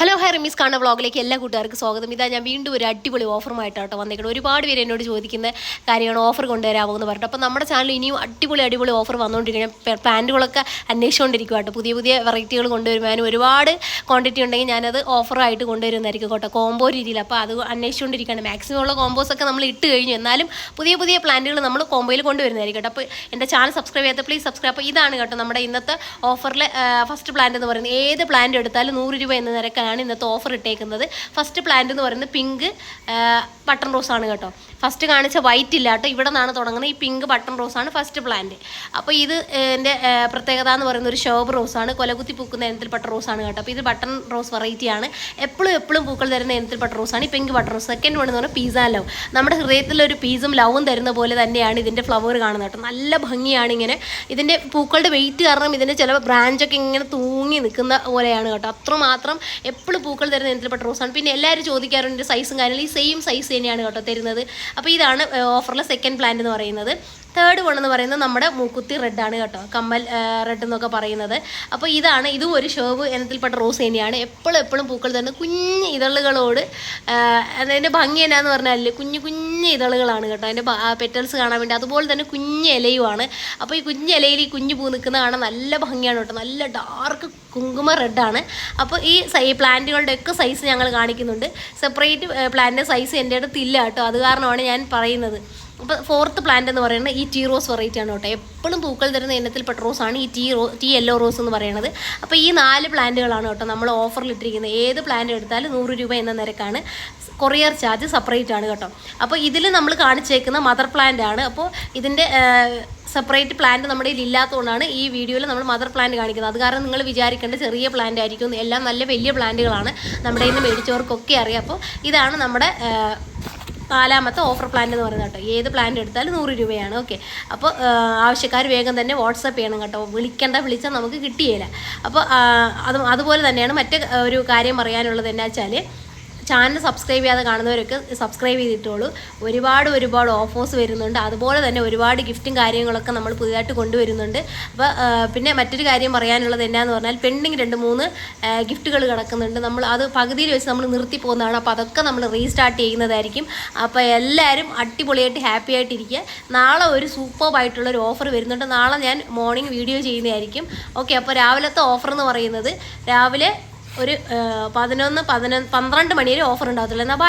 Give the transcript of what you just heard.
Hello high Ramees കാണുന്ന വ്ളോഗിലേക്ക് എല്ലാ കൂട്ടുകാർക്കും സ്വാഗതം. ഇതാ ഞാൻ വീണ്ടും ഒരു അടിപൊളി ഓഫറുമായിട്ടാട്ടോ വന്നേക്കുന്നത് ഒരുപാട് പേര് എന്നോട് ചോദിക്കുന്ന കാര്യമാണ് ഓഫർ കൊണ്ടുവരാമോ എന്ന് പറഞ്ഞിട്ട്. അപ്പോൾ നമ്മുടെ ചാനൽ ഇനിയും അടിപൊളി അടിപൊളി ഓഫർ വന്നുകൊണ്ടിരിക്കുകയാണ് പാന്റുകളൊക്കെ അന്വേഷിച്ചുകൊണ്ടിരിക്കുക കേട്ടോ പുതിയ പുതിയ വെറൈറ്റികൾ കൊണ്ടുവരുവാനും ഒരുപാട് ക്വാണ്ടിറ്റി ഉണ്ടെങ്കിൽ ഞാനത് ഓഫറായിട്ട് കൊണ്ടുവരുന്നതായിരിക്കും കേട്ടോ. കോംബോ രീതിയിൽ. അപ്പോൾ അത് അന്വേഷിച്ചുകൊണ്ടിരിക്കുകയാണ് മാക്സിമം ഉള്ള കോംബോസൊക്കെ നമ്മൾ ഇട്ട് കഴിഞ്ഞു. എന്നാലും പുതിയ പുതിയ പ്ലാന്റുകൾ നമ്മൾ കോംബോയിൽ കൊണ്ടുവരുന്നതായിരിക്കും കേട്ടോ. അപ്പോൾ എന്റെ ചാനൽ സബ്സ്ക്രൈബ് ചെയ്യാത്ത പ്ലീസ് സബ്സ്ക്രൈബ് അപ്പോൾ ഇതാണ് കേട്ടോ നമ്മുടെ ഇന്നത്തെ ഓഫറിലെ ഫസ്റ്റ് പ്ലാന്റ് എന്ന് പറയുന്നത്. ഏത് പ്ലാന്റ് എടുത്താലും നൂറ് രൂപ എന്ന നിരക്കാണ് ഇന്നത്തെ ഓഫർ ഇട്ടേക്കുന്നത്. ഫസ്റ്റ് പ്ലാന്റ് എന്ന് പറയുന്നത് പിങ്ക് ബട്ടൺ റോസ് ആണ് കേട്ടോ. ഫസ്റ്റ് കാണിച്ച വൈറ്റ് ഇല്ല കേട്ടോ. ഇവിടെ നിന്നാണ് തുടങ്ങുന്നത്. ഈ പിങ്ക് ബട്ടൺ റോസ് ആണ് ഫസ്റ്റ് പ്ലാന്റ് അപ്പോൾ ഇത് എന്റെ പ്രത്യേകത എന്ന് പറയുന്ന ഒരു ഷോബ് റോസ് ആണ്. കൊലകുത്തി പൂക്കുന്ന ഇനത്തിൽപ്പെട്ട റോസ് ആണ് കേട്ടോ. അപ്പോൾ ഇത് ബട്ടൺ റോസ് വെറൈറ്റി ആണ്. എപ്പോഴും എപ്പോഴും പൂക്കൾ തരുന്ന ഇനത്തിൽപ്പെട്ട റോസ് ആണ് ഈ pink button rose second one എന്ന് പറഞ്ഞാൽ പീസ ലവ് നമ്മുടെ ഹൃദയത്തിൽ ഒരു പീസും ലവും തരുന്ന പോലെ തന്നെയാണ് ഇതിന്റെ ഫ്ലവർ കാണുന്നത് കേട്ടോ. നല്ല ഭംഗിയാണ് ഇങ്ങനെ. ഇതിന്റെ പൂക്കളുടെ വെയിറ്റ് കാരണം ഇതിന്റെ ചില ബ്രാഞ്ചൊക്കെ ഇങ്ങനെ തൂങ്ങി നിൽക്കുന്ന പോലെയാണ് കേട്ടോ. അത്രമാത്രം എപ്പോഴും പൂക്കൾ തരുന്ന ഇനത്തിൽപ്പെട്ട റോസാണ് പിന്നെ എല്ലാവരും ചോദിക്കാറുണ്ട് സൈസും കാര്യങ്ങളും. ഈ സെയിം സൈസ് തന്നെയാണ് കേട്ടോ തരുന്നത്. അപ്പോൾ ഇതാണ് ഓഫറിലെ സെക്കൻഡ് പ്ലാന്റ് എന്ന് പറയുന്നത്. തേർഡ് വൺ എന്ന് പറയുന്നത് നമ്മുടെ മൂക്കുത്തി റെഡ് ആണ് കേട്ടോ. കമ്മൽ റെഡ് എന്നൊക്കെ പറയുന്നത്. അപ്പോൾ ഇതാണ് ഇതും ഒരു ഷേവ് ഇനത്തിൽപ്പെട്ട റോസ് തന്നെയാണ് എപ്പോഴും എപ്പോഴും പൂക്കൾ തന്നെ കുഞ്ഞ് ഇതളുകളോട് അതിന്റെ ഭംഗി എന്നാന്ന് പറഞ്ഞാൽ കുഞ്ഞു കുഞ്ഞ് ഇതളുകളാണ് കേട്ടോ. അതിന്റെ പെറ്റൽസ് കാണാൻ വേണ്ടി. അതുപോലെ തന്നെ കുഞ്ഞ് ഇലയുമാണ്. അപ്പോൾ ഈ കുഞ്ഞ് ഇലയിൽ ഈ കുഞ്ഞു പൂ നിൽക്കുന്ന കാണാൻ നല്ല ഭംഗിയാണ് കേട്ടോ. നല്ല ഡാർക്ക് കുങ്കുമ റെഡാണ് അപ്പോൾ ഈ സൈ പ്ലാന്റുകളുടെ ഒക്കെ സൈസ് ഞങ്ങൾ കാണിക്കുന്നുണ്ട്. സെപ്പറേറ്റ് പ്ലാന്റിന്റെ സൈസ് എന്റെ അടുത്ത് ഇല്ല കേട്ടോ. അത് കാരണമാണ് ഞാൻ പറയുന്നത്. അപ്പോൾ ഫോർത്ത് പ്ലാന്റ് എന്ന് പറയുന്നത് ഈ ടീ റോസ് വെറൈറ്റി ആണ് കേട്ടോ. എപ്പോഴും പൂക്കൾ തരുന്ന ഇനത്തിൽപ്പെട്ട ആണ് ഈ ടീ റോ ടീ യെല്ലോ റോസ് എന്ന് പറയുന്നത്. അപ്പോൾ ഈ നാല് പ്ലാന്റുകളാണ് കേട്ടോ നമ്മൾ ഓഫറിൽ ഇട്ടിരിക്കുന്നത്. ഏത് പ്ലാന്റ് എടുത്താലും നൂറ് രൂപ എന്ന നിരക്കാണ്. കൊറിയർ ചാർജ് സെപ്പറേറ്റ് ആണ് കേട്ടോ. അപ്പോൾ ഇതിൽ നമ്മൾ കാണിച്ചേക്കുന്ന മദർ പ്ലാന്റ് ആണ്. അപ്പോൾ ഇതിന്റെ സെപ്പറേറ്റ് പ്ലാന്റ് നമ്മുടെ കയ്യിൽ ഇല്ലാത്തതുകൊണ്ടാണ് ഈ വീഡിയോയിൽ നമ്മൾ മദർ പ്ലാന്റ് കാണിക്കുന്നത്. അത് കാരണം നിങ്ങൾ വിചാരിക്കേണ്ട ചെറിയ പ്ലാന്റ് ആയിരിക്കും. എല്ലാം നല്ല വലിയ പ്ലാന്റുകളാണ് നമ്മുടെ നിന്ന് മേടിച്ചവർക്കൊക്കെ അറിയാം. അപ്പോൾ ഇതാണ് നമ്മുടെ നാലാമത്തെ ഓഫർ പ്ലാൻ എന്ന് പറയുന്നത് കേട്ടോ. ഏത് പ്ലാൻ എടുത്താലും നൂറ് രൂപയാണ്. ഓക്കെ അപ്പോൾ ആവശ്യക്കാർ വേഗം തന്നെ വാട്സപ്പ് ചെയ്യണം കേട്ടോ. വിളിക്കേണ്ട വിളിച്ചാൽ നമുക്ക് കിട്ടിയില്ല അപ്പോൾ അത് അതുപോലെ തന്നെയാണ് മറ്റേ ഒരു കാര്യം പറയാനുള്ളത് എന്നാ വെച്ചാൽ ചാനൽ സബ്സ്ക്രൈബ് ചെയ്യാതെ കാണുന്നവരൊക്കെ സബ്സ്ക്രൈബ് ചെയ്തിട്ടുള്ളൂ ഒരുപാട് ഒരുപാട് ഓഫേഴ്സ് വരുന്നുണ്ട്. അതുപോലെ തന്നെ ഒരുപാട് ഗിഫ്റ്റും കാര്യങ്ങളൊക്കെ നമ്മൾ പുതിയതായിട്ട് കൊണ്ടുവരുന്നുണ്ട്. അപ്പോൾ പിന്നെ മറ്റൊരു കാര്യം പറയാനുള്ളത് എന്നാന്ന് പറഞ്ഞാൽ പെൻഡിങ് രണ്ട് മൂന്ന് ഗിഫ്റ്റുകൾ കിടക്കുന്നുണ്ട്. നമ്മൾ അത് പകുതിയിൽ വെച്ച് നമ്മൾ നിർത്തി പോകുന്നതാണ്. അപ്പോൾ അതൊക്കെ നമ്മൾ റീസ്റ്റാർട്ട് ചെയ്യുന്നതായിരിക്കും. അപ്പോൾ എല്ലാവരും അടിപൊളിയായിട്ട് ഹാപ്പി ആയിട്ടിരിക്കുക. നാളെ ഒരു സൂപ്പർബായിട്ടുള്ള ഒരു ഓഫർ വരുന്നുണ്ട്. നാളെ ഞാൻ മോർണിംഗ് വീഡിയോ ചെയ്യുന്നതായിരിക്കും. ഓക്കെ അപ്പോൾ രാവിലത്തെ ഓഫർ എന്ന് പറയുന്നത് രാവിലെ ഒരു പതിനൊന്ന് പതിനൊന്ന് പന്ത്രണ്ട് മണി വരെ ഓഫർ ഉണ്ടാകത്തുള്ളൂ. എന്നാൽ ബൈ